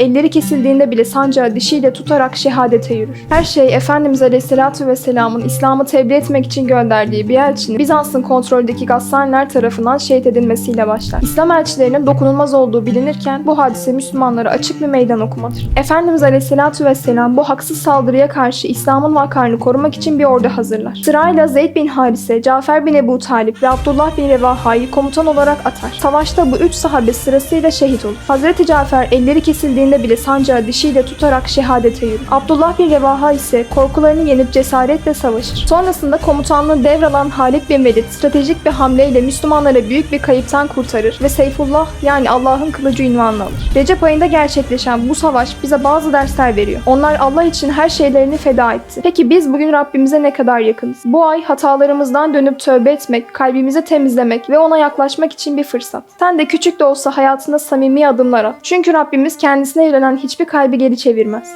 elleri kesildiğinde bile sancağı dişiyle tutarak şehadete yürür. Her şey Efendimiz Aleyhisselatü Vesselam'ın İslam'ı tebliğ etmek için gönderdiği bir elçinin Bizans'ın kontroldeki Gassaniler tarafından şehit edilmesiyle başlar. İslam elçilerinin dokunulmaz olduğu bilinirken bu hadise Müslümanlara açık bir meydan okumadır. Efendimiz Aleyhisselatü Vesselam bu haksız saldırıya karşı İslam'ın vakarını korumak için bir ordu hazırlar. Sırayla Zeyd bin Harise, Cafer bin Ebu Talip ve Abdullah bin Revaha'yı komutan olarak atar. Savaşta bu üç sahabe sırasıyla şehit olur. Hazreti Cafer elleri kesildiğinde bile sancağı dişiyle tutarak şehadete yürür. Abdullah bin Revaha ise korkularını yenip cesaretle savaşır. Sonrasında komutanlığı devralan Halid bin Velid stratejik bir hamleyle Müslümanlara büyük bir kayıptan kurtarır ve Seyfullah yani Allah'ın kılıcı ünvanını alır. Recep ayında gerçekleşen bu savaş bize bazı dersler veriyor. Onlar Allah için her şeylerini feda etti. Peki biz bugün Rabbimize ne kadar yakınız? Bu ay hatalarımızdan dönüp tövbe etmek, kalbimizi temizlemek ve ona yaklaşmak için bir fırsat. Sen de küçük de olsa hayatında samimi adımlar at. Çünkü Rabbimiz kendisine verilen hiçbir kalbi geri çevirmez.